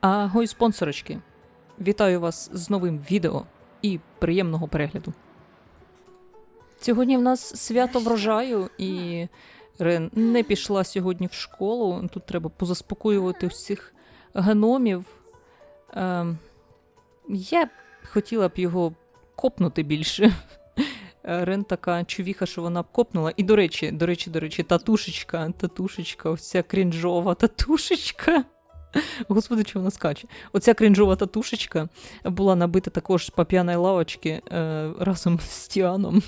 Агой, спонсорочки! Вітаю вас з новим відео і приємного перегляду. Сьогодні в нас свято врожаю, і Рен не пішла сьогодні в школу. Тут треба позаспокоювати всіх геномів. Ем, я б хотіла б його копнути більше. Е, Рен така чувіха, що вона б копнула. І до речі, до речі, до речі, татушечка, татушечка, ось ця крінжова татушечка. Господи, чого вона скаче? Оця крінжова татушечка була набита також по п'яної лавочки е, разом з Тіаном.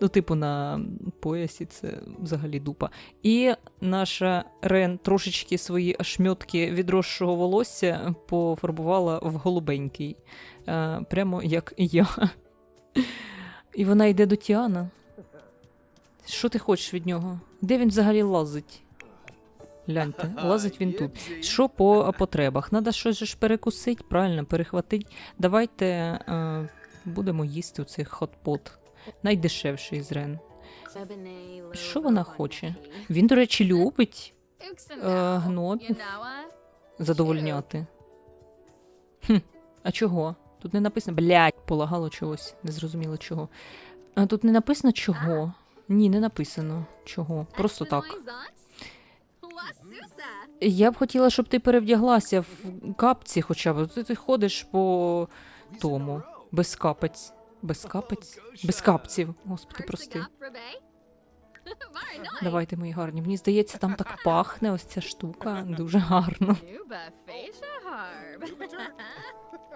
Ну, типу, на поясі це взагалі дупа. І наша Рен трошечки свої ошмьотки відросшого волосся пофарбувала в голубенький. Е, прямо як я. І вона йде до Тіана. Що ти хочеш від нього? Де він взагалі лазить? Гляньте, лазить він тут. Що по потребах? Надо щось же ж перекусити, правильно, перехватити. Давайте е, будемо їсти у цей хот-пот. Найдешевший з Рен. Що вона хоче? Він, до речі, любить Е, гномів. задовольняти. Хм, а чого? Тут не написано, блядь, полагало чогось, не зрозуміло чого. А тут не написано чого. Ні, не написано чого. Просто так. Я б хотіла, щоб ти перевдяглася в капці хоча б. Ти, ти ходиш по тому. Без капець. Без капець? Без капців. Господи, прости. Давайте, мої гарні. Мені здається, там так пахне ось ця штука. Дуже гарно.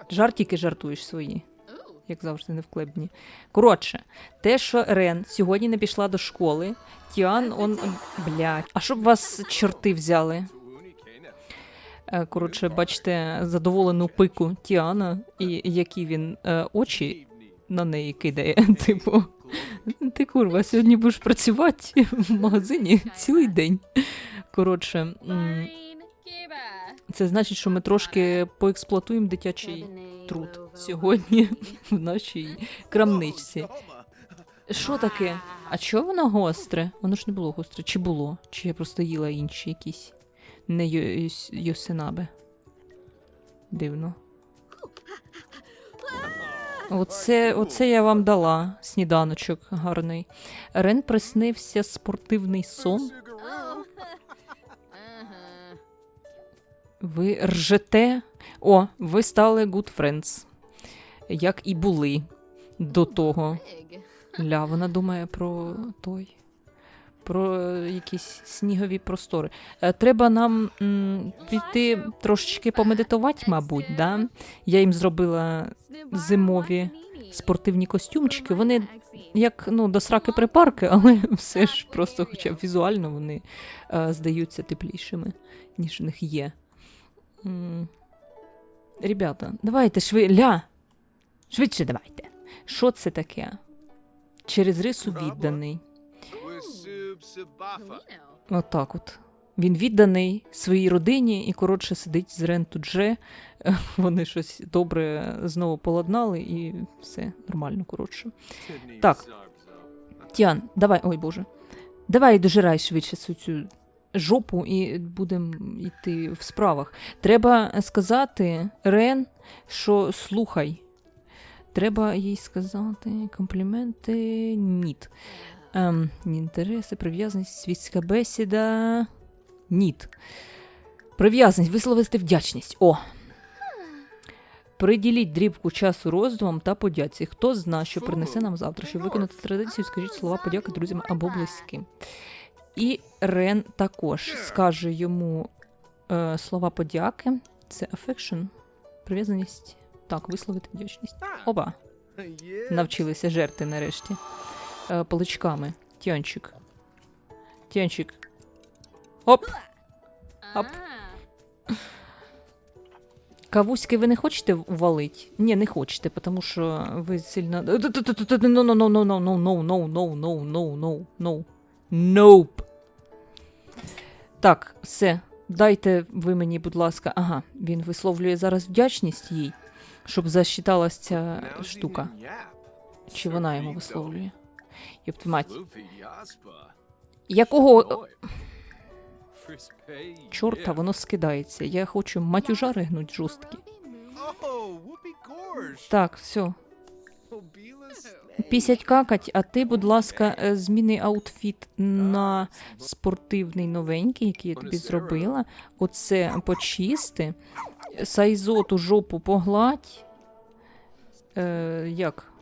Жартики жартуєш свої, як завжди, не в клебні. Коротше, те, що Рен сьогодні не пішла до школи, Тіан, он. Блядь. А щоб вас чорти взяли? Е, Коротше, бачите задоволену пику Тіана, і які він е, очі на неї кидає. Типу, ти курва, сьогодні будеш працювати в магазині цілий день. Коротше, це значить, що ми трошки поексплуатуємо дитячий труд сьогодні в нашій крамничці. Що таке? А чого воно гостре? Воно ж не було гостре. Чи було? Чи я просто їла інші якісь не йос- йосинабе? Дивно. Оце, оце я вам дала сніданочок гарний. Рен приснився спортивний сон. Ви ржете. О, ви стали good friends. Як і були до того. Ля, вона думає про той. Про якісь снігові простори. Е, Треба нам м, піти трошечки помедитувати, мабуть, да? Я їм зробила зимові спортивні костюмчики. Вони як ну, до сраки припарки, але все ж просто, хоча б візуально вони е, здаються теплішими, ніж в них є. М. Ребята, давайте шви... Ля! Швидше давайте. Що це таке? Через рису відданий. Отак от. Він відданий своїй родині і, коротше, сидить з Рен тут же. Е, Вони щось добре знову поладнали і все нормально, коротше. Так. Тіан, давай, ой Боже. Давай дожирай швидше цю, цю жопу і будемо йти в справах. Треба сказати Рен, що слухай. Треба їй сказати компліменти ніт. Ем, інтереси, прив'язаність, світська бесіда. Ніт. Прив'язаність, висловити вдячність. О. Приділіть дрібку часу роздумам та подяці. Хто зна, що принесе нам завтра, щоб виконати традицію, скажіть слова подяки друзям або близьким. І Рен також скаже йому е, слова подяки. Це affection, прив'язаність. Так, висловити вдячність. Оба навчилися жерти нарешті э, палычками. Тянчик. Тянчик. Оп! Оп. Кавузьки ви не хочете валить? Ні, не хочете, тому що ви сильно. Ну, ну, но, ну, ну, ну, ну, ну, ну, ну, ну. Так, все. Дайте ви мені, будь ласка. Ага, він висловлює зараз вдячність їй, щоб засчиталася ця штука. Чи вона йому висловлює? Єпт мать. Якого. Чорта, воно скидається. Я хочу матюжа ригнуть жорсткі. Так, все. Пісять какать, а ти, будь ласка, е, зміни аутфіт на спортивний новенький, який я тобі зробила. Оце почисти. Сайзоту жопу погладь. Е, як?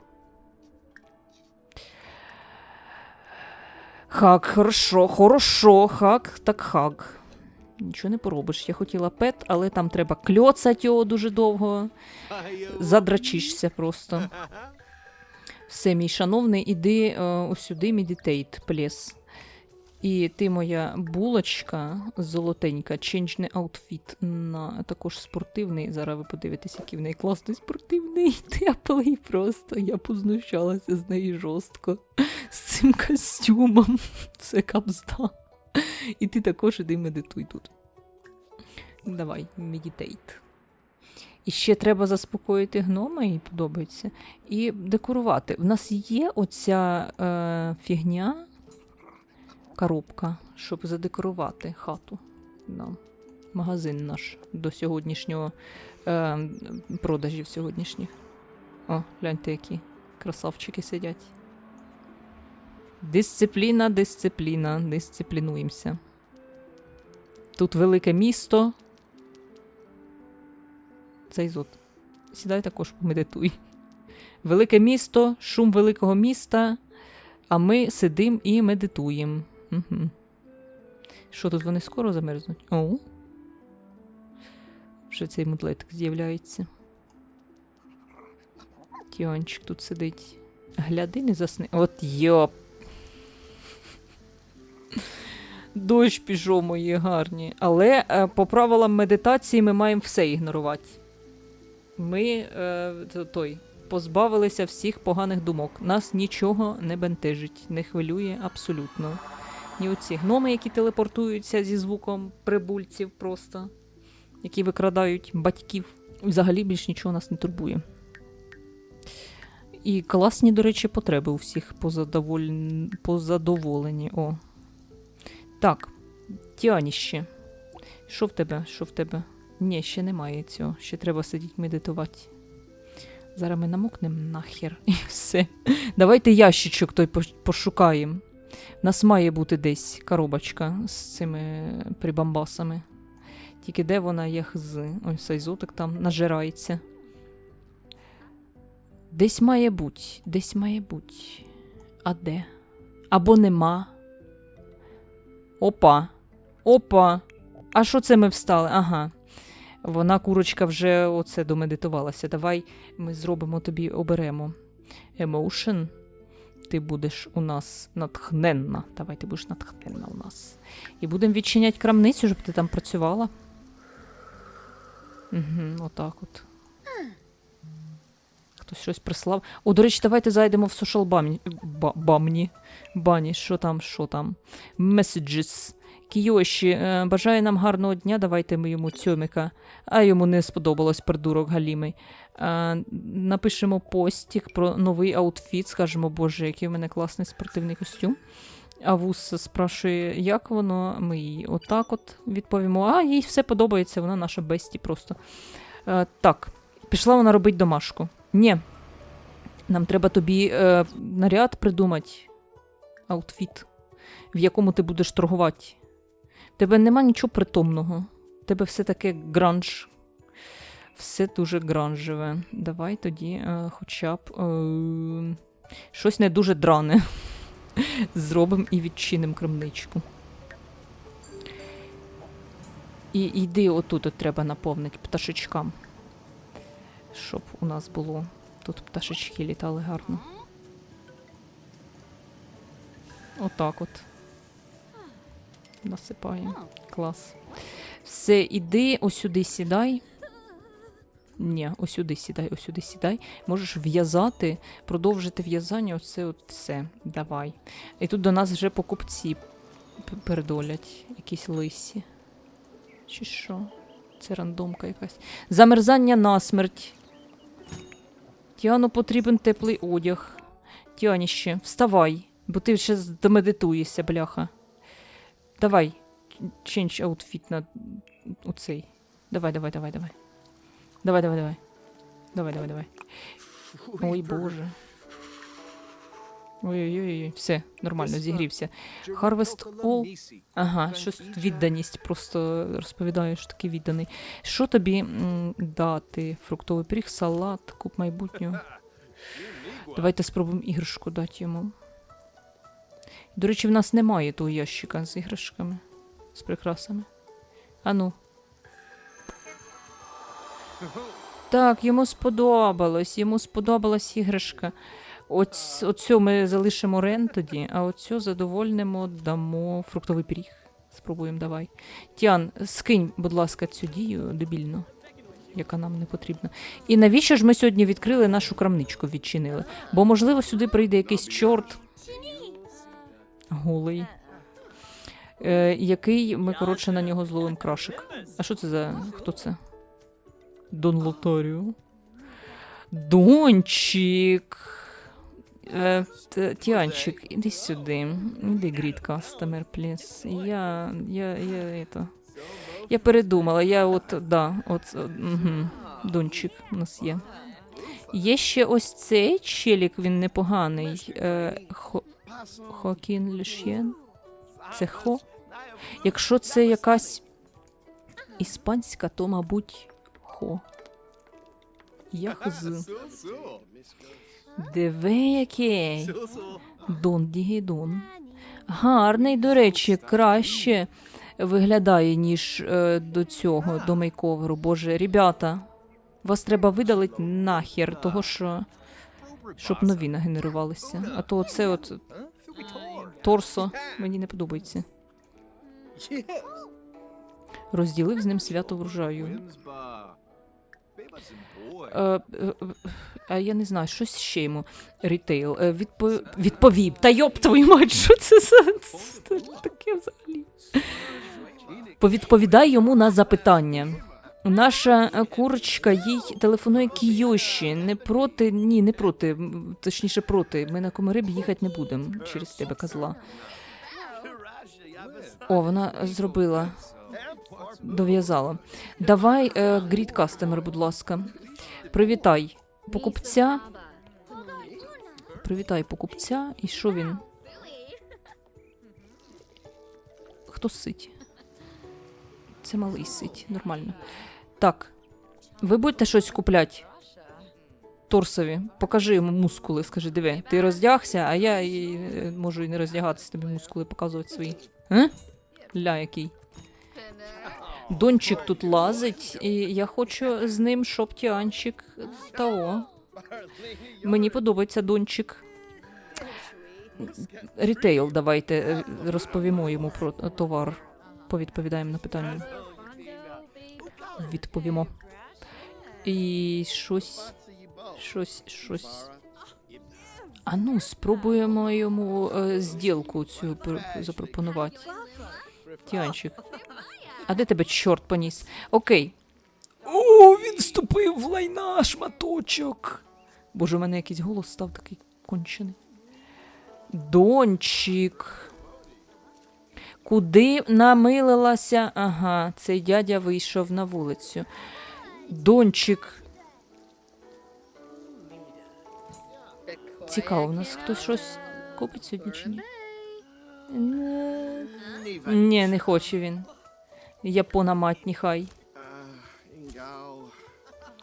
Хак, хорошо, хорошо, хак, так хак. Нічого не поробиш. Я хотіла пет, але там треба кльоцать його дуже довго. Задрачишся просто. Все, мій шановний, іди о, ось сюди, медітейт, плес. І ти моя булочка золотенька, ченджний аутфіт на також спортивний. Зараз ви подивитесь, який в неї класний спортивний, теплий просто. Я познущалася з неї жорстко. З цим костюмом. Це капзда. І ти також іди медитуй тут. Давай, медітейт. І ще треба заспокоїти гнома, їй подобається, і декорувати. В нас є оця е, фігня, коробка, щоб задекорувати хату. Нам. Магазин наш до сьогоднішнього е, продажів сьогоднішніх. О, гляньте, які красавчики сидять. Дисципліна, дисципліна, дисциплінуємося. Тут велике місто. Цей зод. Сідай також помедитуй. Велике місто, шум великого міста, а ми сидимо і медитуємо. Угу. Що тут вони скоро замерзнуть? О. Вже цей мудлетик з'являється. Тіончик тут сидить. Гляди, не засни. От йоп. Дощ пішов, мої гарні. Але е, по правилам медитації ми маємо все ігнорувати. Ми е, той, позбавилися всіх поганих думок. Нас нічого не бентежить, не хвилює абсолютно. Ні оці гноми, які телепортуються зі звуком прибульців просто, які викрадають батьків. Взагалі більш нічого нас не турбує. І класні, до речі, потреби у всіх позадоволь... позадоволені. О. Так, Тіаніще. Що в тебе? Що в тебе? Ні, ще немає цього. Ще треба сидіти медитувати. Зараз ми намокнемо нахер і все. Давайте ящичок той пошукаємо. У нас має бути десь коробочка з цими прибамбасами. Тільки де вона є з. Ой, сайзотик там нажирається. Десь має бути, десь має бути. А де? Або нема. Опа. Опа. А що це ми встали? Ага. Вона, курочка, вже оце домедитувалася. Давай ми зробимо тобі, оберемо. Emotion. Ти будеш у нас натхненна. Давай ти будеш натхненна у нас. І будемо відчиняти крамницю, щоб ти там працювала. Угу, отак от. Хтось щось прислав. О, до речі, давайте зайдемо в бамні. Бамні. Бані, що там, що там. Messages. Кіоші, е, бажає нам гарного дня, давайте ми йому цьоміка. А йому не сподобалось придурок Галімий. Е, напишемо постік про новий аутфіт, скажемо, боже, який в мене класний спортивний костюм. А Вус спрашує, як воно, ми їй отак от відповімо. А їй все подобається, вона наша бесті просто. Е, так, пішла вона робити домашку. Ні. Нам треба тобі е, наряд придумати. Аутфіт, в якому ти будеш торгувати. Тебе нема нічого притомного. Тебе все таке гранж. Все дуже гранжеве. Давай тоді е, хоча б е, щось не дуже дране. Зробимо і відчинимо крамничку. І йди отут от треба наповнити пташечкам. Щоб у нас було. Тут пташечки літали гарно. Отак от. Насипаємо. Клас. Все, іди, ось сюди сідай. Ні, ось сюди сідай, ось сюди сідай. Можеш в'язати, продовжити в'язання, оце от все. Давай. І тут до нас вже покупці передолять, якісь лисі. Чи що? Це рандомка якась. Замерзання на смерть. Тіану потрібен теплий одяг. Тіаніще, вставай, бо ти ще домедитуєшся, бляха. Давай, change outfit на оцей. Давай, давай, давай, давай. Давай, давай, давай. Давай, давай, давай. Ой, боже. Ой-ой-ой, все, нормально, зігрівся. Harvest All. Ага, щось відданість, просто розповідаєш, такий відданий. Що тобі м, дати? Фруктовий пиріг, салат, куб майбутнього. Давайте спробуємо іграшку дати йому. До речі, в нас немає того ящика з іграшками, з прикрасами. Ану. Так, йому сподобалось, йому сподобалась іграшка. Оць, оцю ми залишимо рен тоді, а оцю задовольнимо, дамо фруктовий пиріг. Спробуємо, давай. Тіан, скинь, будь ласка, цю дію дебільну, яка нам не потрібна. І навіщо ж ми сьогодні відкрили нашу крамничку, відчинили? Бо, можливо, сюди прийде якийсь чорт голий, е, який ми, коротше, на нього зловим крашик. А що це за. хто це? Дон Лотаріо. Дончик. Е, Тіанчик, іди сюди. Іди, грід кастомер, пліс. Я. Я. Я. Это, я передумала. Я от. Да, от. Угу. Дончик у нас є. Є ще ось цей челік, він непоганий. Е, Хо, Хоакін Лешєн. Це Хо. Якщо це якась іспанська, то, мабуть, Хо. Я хз. Диви який. Дон Дігідон. Гарний, до речі, краще виглядає, ніж е, до цього, до мейковеру. Боже, ребята, вас треба видалити нахер, того що. Щоб нові нагенерувалися. А то це от торсо мені не подобається. Розділив з ним свято врожаю. Е, е, е, а я не знаю, щось ще йому. Рітейл. Е, відпо... Відповів. Та йоп твою мать, що це за це таке взагалі? Повідповідай йому на запитання. Наша курочка їй телефонує Кійоші. Не проти, ні, не проти, точніше проти. Ми на комариб їхати не будемо через тебе, козла. О, вона зробила. Дов'язала. Давай, е, кастомер, будь ласка. Привітай покупця. Привітай покупця. І що він? Хто сить? Це малий сить, нормально. Так. Ви будете щось купляти? Торсові. Покажи йому мускули, скажи, диви, ти роздягся, а я і, е, можу і не роздягатися, тобі мускули показувати свої. Е? Ля який. Дончик тут лазить, і я хочу з ним, щоб Тіанчик того. Мені подобається дончик. Рітейл, давайте е, розповімо йому про товар. Повідповідаємо на питання. Відповімо. І щось. Щось, щось. А ну, спробуємо йому е, зділку цю запропонувати. Тіанчик. А де тебе чорт поніс? Окей. О, він вступив в лайна шматочок. Боже, у мене якийсь голос став такий кончений. Дончик. Куди намилилася? Ага, цей дядя вийшов на вулицю. Дончик. Цікаво, у нас хтось щось купить сьогодні чи ні? Не- Ні, не хоче він. Япона мать, ніхай.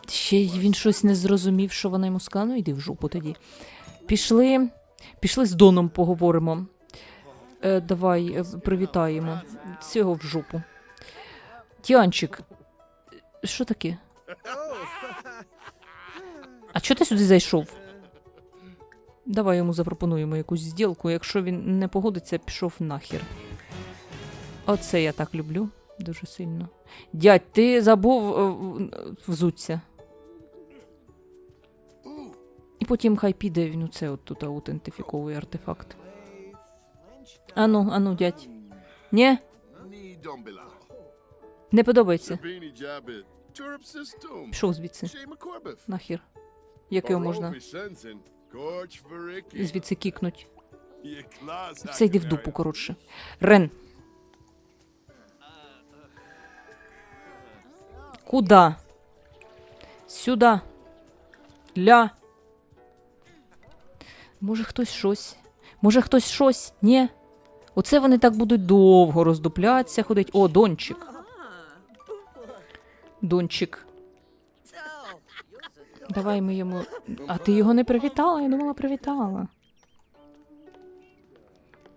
Ще й він щось не зрозумів, що вона йому сказала. Ну, йди в жопу тоді. Пішли. Пішли з Доном поговоримо. Е, давай е, привітаємо. Цього в жопу. Тіанчик, що таке? А чого ти сюди зайшов? Давай йому запропонуємо якусь зділку. Якщо він не погодиться, пішов нахер. Оце я так люблю дуже сильно. Дядь, ти забув е, взуться. І потім хай піде він оце от тут аутентифіковує артефакт. Ану, ану, дядь. Ні, не подобається. Пішов звідси. Нахер. Як його можна звідси кікнуть? Це йди в дупу, коротше. Рен. Куда? Сюда. Ля. Може хтось щось. Може хтось щось? Ні. Оце вони так будуть довго роздуплятися, ходить. О, дончик. Дончик. Давай ми йому. А ти його не привітала? Я думала, привітала.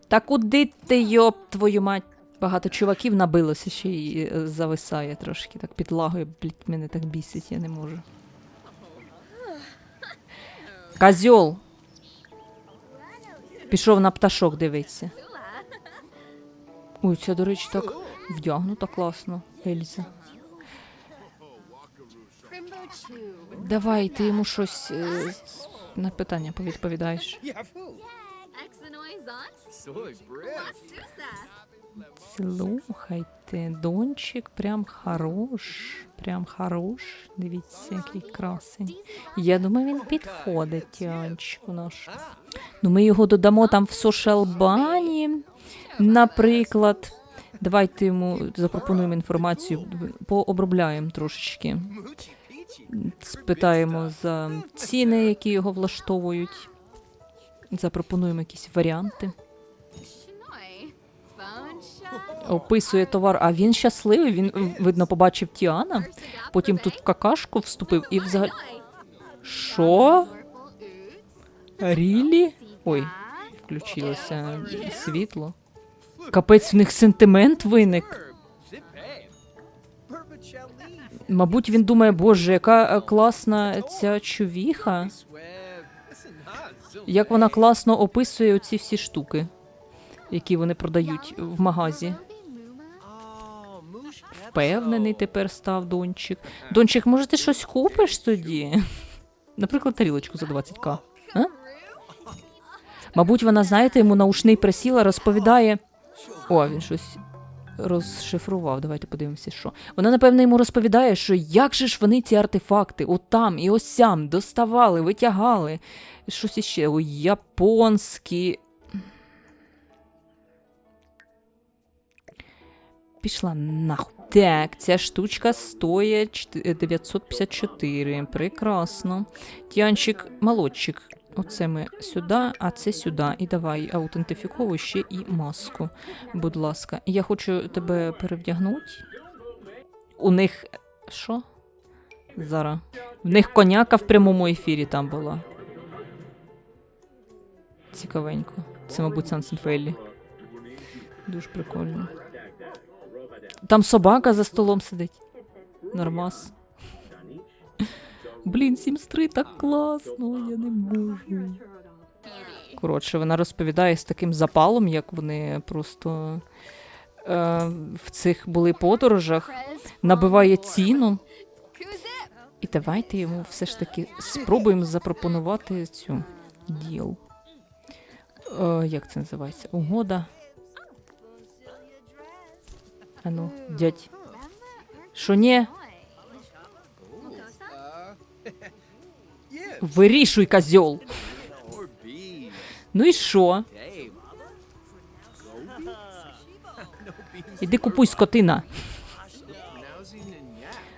Та куди ти, йоп, твою мать? Багато чуваків набилося ще й е, зависає трошки, так підлагою, блядь, мене так бісить, я не можу. Козьол. Пішов на пташок дивитися. Ой, це, до речі, так вдягнута класно, Ельза. Давай, ти йому щось е, на питання повідповідаєш. Слухайте, дончик прям хорош, прям хорош. Дивіться, який красень. Я думаю, він підходить, тянчику наш. Ну, ми його додамо там в сошалбані, наприклад. Давайте йому запропонуємо інформацію, пообробляємо трошечки. Спитаємо за ціни, які його влаштовують. Запропонуємо якісь варіанти. Описує товар, а він щасливий. Він видно побачив Тіана, потім тут в какашку вступив і взагалі. Що? Рілі? Ой, включилося світло. Капець, в них сентимент виник. Мабуть, він думає, боже, яка класна ця чувіха. Як вона класно описує оці всі штуки, які вони продають в магазі. Впевнений тепер став Дончик. Дончик, може, ти щось купиш тоді? Наприклад, тарілочку за 20к. А? Мабуть, вона, знаєте, йому на ушний присіла, розповідає. О, він щось розшифрував. Давайте подивимося, що. Вона, напевно, йому розповідає, що як же ж вони ці артефакти, от там і ось сям доставали, витягали. Щось іще, ой, японські. Пішла нахуй. Так, ця штучка стоїть 954. Прекрасно. Тянчик, молодчик. Оце ми сюди, а це сюди. І давай аутентифіковуй ще і маску. Будь ласка. Я хочу тебе перевдягнути. У них. Що? Зараз. В них коняка в прямому ефірі там була. Цікавенько. Це, мабуть, Сансенфеллі. Дуже прикольно. Там собака за столом сидить. Нормас. Блін, Сімстри так класно, я не можу. Коротше, вона розповідає з таким запалом, як вони просто е, в цих були подорожах, набиває ціну. І давайте йому все ж таки спробуємо запропонувати цю діл. Е, як це називається? Угода. Ану, дядь. Що ні? Вирішуй, козьол. Ну і що? Іди купуй скотина.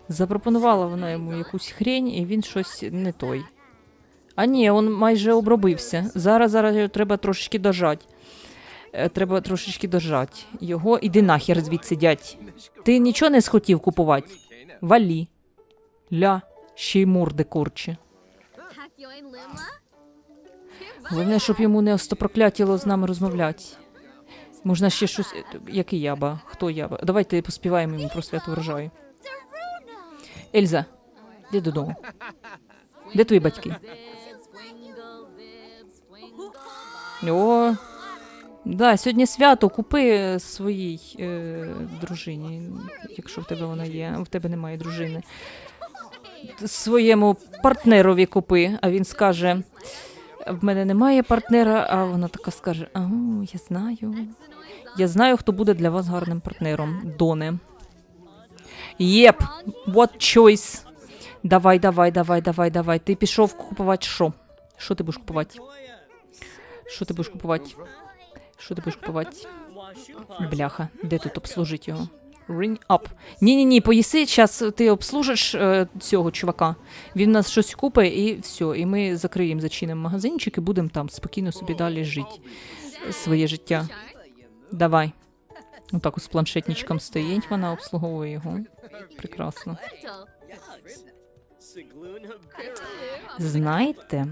Запропонувала вона йому якусь хрень, і він щось не той. А ні, він майже обробився. Зараз, зараз його треба трошечки дожати. Е, Треба трошечки дожати. Його іди нахер звідси, дядь. Ти нічого не схотів купувати? Валі. Ля, ще й морди корче. Головне, щоб йому не остопроклятіло з нами розмовляти. Можна ще щось. е, Який яба? Хто яба? Давайте поспіваємо йому про свято врожаю. Ельза, йди додому. Де твої батьки? О, да, сьогодні свято купи своїй е, дружині, якщо в тебе вона є, в тебе немає дружини. Своєму партнерові купи, а він скаже: в мене немає партнера, а вона така скаже: А, я знаю. Я знаю, хто буде для вас гарним партнером. Доне. Єп, what choice. Давай, давай, давай, давай, давай. Ти пішов купувати що? Що ти будеш купувати? Що ти будеш купувати? Що ти будеш купувати? Бляха, де тут обслужити його? Ring up. Ні-ні-ні, поїси, зараз ти обслужиш е, цього чувака. Він нас щось купить і все. І ми закриємо, зачинимо магазинчик і будемо там спокійно собі далі жити своє життя. Давай. Отак от з планшетничком стоїть, вона обслуговує його. Прекрасно. Знаєте,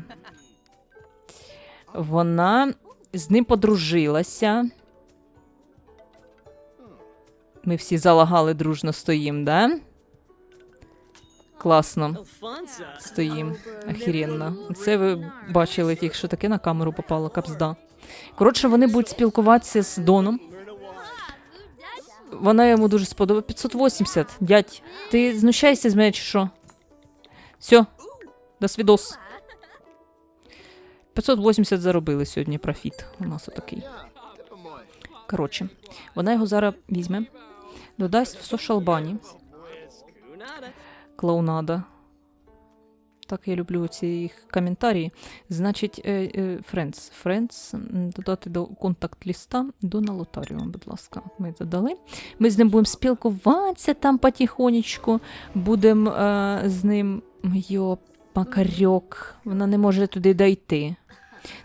вона з ним подружилася. Ми всі залагали дружно стоїм, да? Класно стоїм. Охеренно. Це ви бачили тільки, що таке на камеру попало, капзда. Коротше, вони будуть спілкуватися з Доном. Вона йому дуже сподобала. 580. Дядь, ти знущаєшся з мене чи що? Все, до свідос. 580 заробили сьогодні профіт. У нас отакий. Коротше, вона його зараз візьме, додасть в сошалбані. Клоунада. Так я люблю ці їх коментарі. Значить, Friends. Friends додати до контакт-ліста Дона Лотаріум, будь ласка. Ми додали. Ми з ним будемо спілкуватися там потихонечку. Будемо е, з ним. Йо, макарьок. Вона не може туди дойти.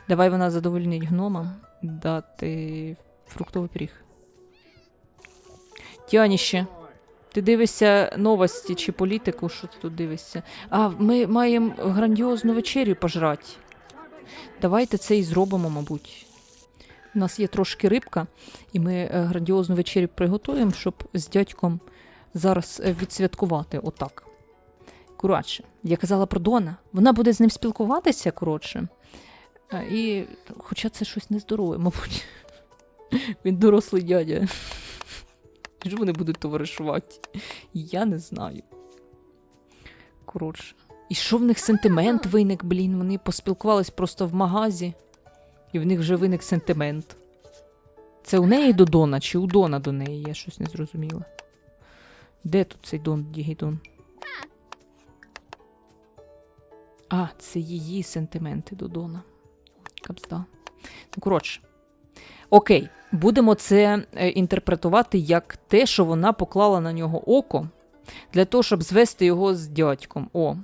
Давай вона задовольнить гнома. Дати фруктовий пиріг. Тяніще. Ти дивишся новості чи політику, що ти тут дивишся? А, ми маємо грандіозну вечерю пожрати. Давайте це і зробимо, мабуть. У нас є трошки рибка, і ми е, грандіозну вечерю приготуємо, щоб з дядьком зараз е, відсвяткувати отак. Коротше, я казала про Дона. Вона буде з ним спілкуватися, коротше. І, хоча це щось нездорове, мабуть. Він дорослий дядя. Ж вони будуть товаришувати? Я не знаю. Коротше. І що в них сентимент виник, блін? Вони поспілкувались просто в магазі, і в них вже виник сентимент. Це у неї до Дона, чи у Дона до неї? Я щось не зрозуміла. Де тут цей Дон Дігідон? А, це її сентименти до Дона. Капзда. Ну, коротше. Окей, будемо це е, інтерпретувати як те, що вона поклала на нього око для того, щоб звести його з дядьком. О.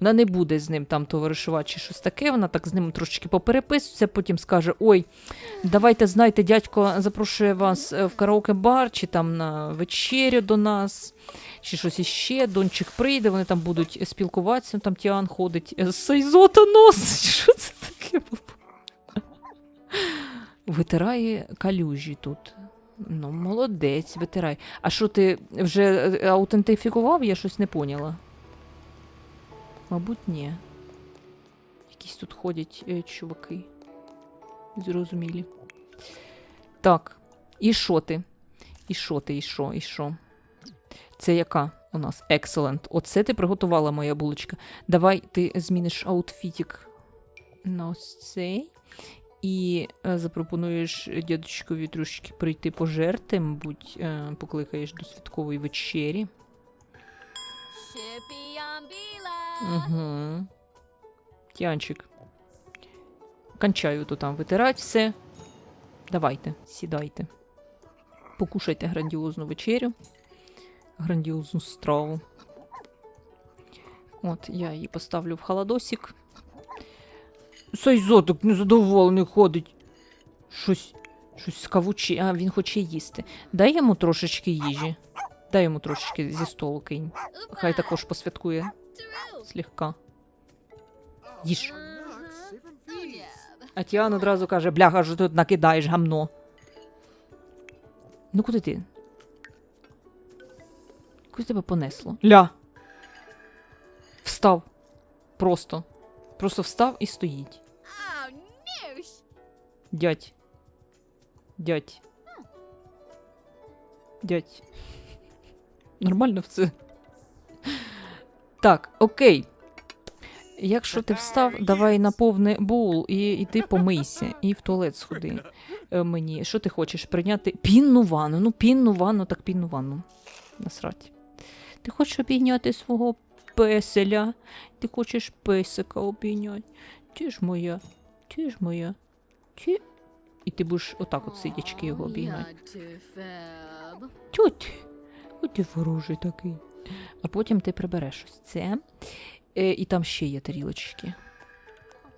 Вона не буде з ним там товаришувати чи щось таке. Вона так з ним трошечки попереписується, потім скаже: Ой, давайте знайте, дядько запрошує вас е, в караоке-бар, чи там на вечерю до нас, чи щось іще. Дончик прийде, вони там будуть спілкуватися. Там Тіан ходить е, з Сайзота нос. Що це таке було? Витирає калюжі тут. Ну, молодець, витирай. А що ти вже е, аутентифікував? Я щось не поняла. Мабуть, ні. Якісь тут ходять е, чуваки. Зрозумілі. Так. І що ти? І що ти, і що, і що? Це яка у нас? Excellent. Оце ти приготувала, моя булочка. Давай ти зміниш аутфітік на ось цей. І е, запропонуєш дядечкові трошечки прийти пожерти, мабуть, е, покликаєш до святкової вечері. Угу. Тянчик. Кончаю то там витирать все. Давайте, сідайте. Покушайте грандіозну вечерю. Грандіозну страву. От, я її поставлю в холодосик. Сайзоток незадоволений ходить. Щось, щось скавуче. А, він хоче їсти. Дай йому трошечки їжі. Дай йому трошечки зі столу кинь. Хай також посвяткує слегка. Їж. А Тіан одразу каже, бляха, що тут накидаєш гамно. Ну куди ти? Куди тебе понесло? Ля. Встав. Просто. Просто встав і стоїть. Дядь. Дядь. Дядь. Нормально все. Так, окей. Якщо ти встав, давай наповни боул і йди помийся, і в туалет сходи е, мені. Що ти хочеш прийняти? Пінну ванну. Ну, пінну ванну, так пінну ванну. Насрать. Ти хочеш обійняти свого песеля? Ти хочеш песика обійняти? Ти ж моя, ти ж моя, ти. І ти будеш отак от сидячки його обіймати. Тють. Ой, ти ворожий такий. А потім ти прибереш ось це. Е, і там ще є тарілочки.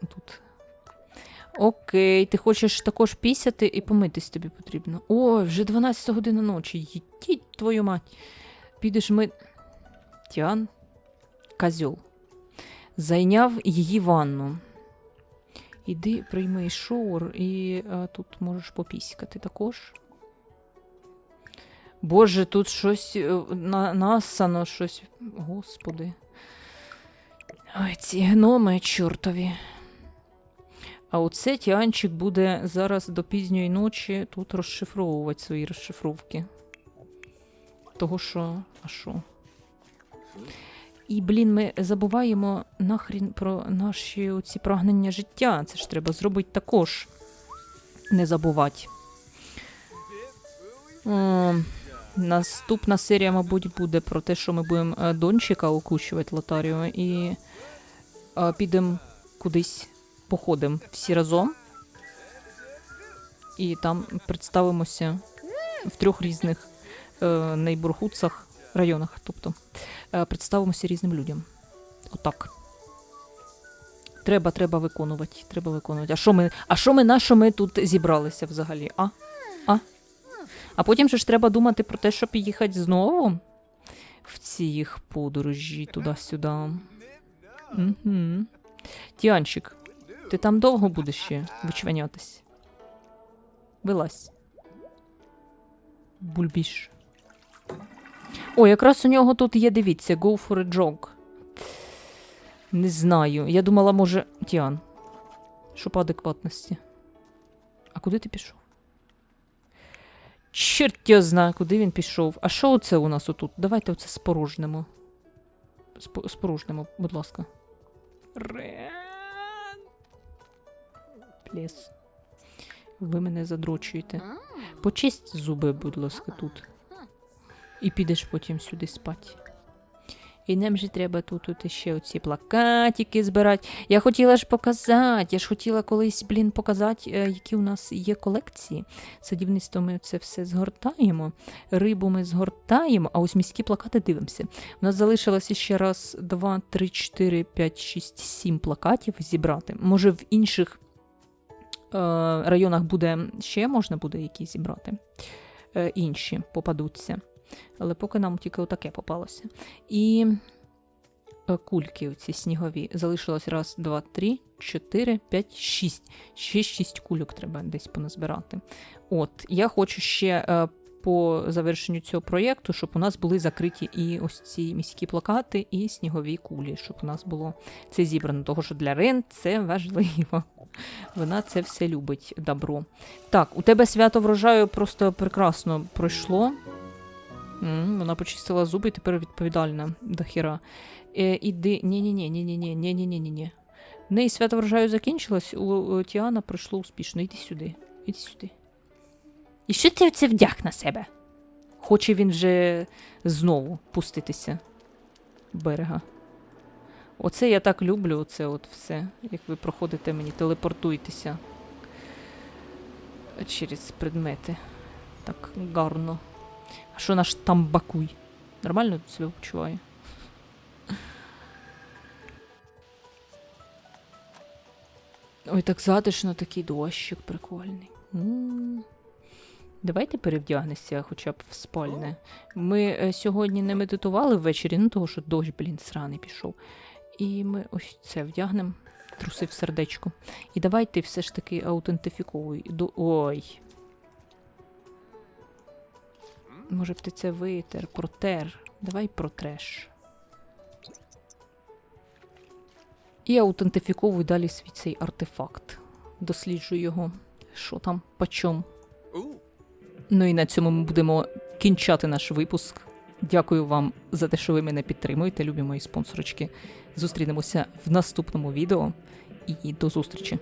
Тут. Окей, ти хочеш також пісяти і помитись тобі потрібно. Ой, вже 12 година ночі. Їдіть твою мать. Підеш ми. Тян. Козьол. Зайняв її ванну. Іди прийми шоур і а, тут можеш попіськати також. Боже, тут щось е, на, насано, щось. Господи. Ой, ці гноми чортові. А оце Тіанчик буде зараз до пізньої ночі тут розшифровувати свої розшифровки. Того що, а що? І, блін, ми забуваємо нахрін про наші оці прагнення життя. Це ж треба зробити також. Не забувати. О, наступна серія, мабуть, буде про те, що ми будемо е, дончика окучувати Лотаріо і е, підемо кудись походимо всі разом. І там представимося в трьох різних е, нейбургудсах, районах. Тобто е, представимося різним людям. Отак. Треба, треба виконувати. Треба виконувати. А що ми, а що ми на що ми тут зібралися взагалі? А? А? А потім ж треба думати про те, щоб їхати знову в ці їх подорожі туди-сюди. Угу. Тіанчик, ти там довго будеш ще вичванятись? Вилазь. Бульбіш. О, якраз у нього тут є, дивіться, go for a jog. Не знаю. Я думала, може. Тіан. Що по адекватності? А куди ти пішов? Чорт його знає, куди він пішов. А що оце у нас отут? Давайте оце спорожнимо. Спо- спорожнимо, будь ласка. Пліс. Ви мене задрочуєте. Почисть зуби, будь ласка, тут. І підеш потім сюди спати. І нам же треба тут, тут ще оці плакатики збирати. Я хотіла ж показати, я ж хотіла колись, блін, показати, е, які у нас є колекції. Садівництво ми це все згортаємо, рибу ми згортаємо, а ось міські плакати дивимося. У нас залишилося ще раз, два, три, чотири, п'ять, шість, сім плакатів зібрати. Може, в інших е, районах буде ще можна буде які зібрати. Е, інші попадуться. Але поки нам тільки отаке попалося. І е, кульки оці снігові. Залишилось раз, два, три, чотири, п'ять, шість. Ще шість кульок треба десь поназбирати. От, я хочу ще е, по завершенню цього проєкту, щоб у нас були закриті і ось ці міські плакати, і снігові кулі, щоб у нас було це зібрано. Того, що для Рен це важливо. Вона це все любить добро. Так, у тебе свято врожаю просто прекрасно пройшло. М, Вона почистила зуби і тепер відповідальна до хіра. Е, іди. Ні-ні-ні, ні-ні-ні, ні-ні-ні, ні. В неї свято врожаю закінчилось, у, Тіана пройшло успішно. Іди сюди. Іди сюди. І що ти це вдяг на себе? Хоче він вже знову пуститися берега. Оце я так люблю, оце от все. Як ви проходите мені, телепортуєтеся через предмети. Так гарно. А що наш тамбакуй? Нормально себе почуває? Ой, так затишно такий дощик прикольний. М. Давайте перевдягнешся хоча б в спальне. Ми е, сьогодні не медитували ввечері, ну того, що дощ, блін, сраний пішов. І ми ось це вдягнемо, труси в сердечко. І давайте все ж таки аутентифіковуй. До... Ой. Може б ти це витер, протер. Давай протреш. І аутентифіковуй далі свій цей артефакт. Досліджуй його. Що там, почом. Ну і на цьому ми будемо кінчати наш випуск. Дякую вам за те, що ви мене підтримуєте, любі мої спонсорочки. Зустрінемося в наступному відео і до зустрічі!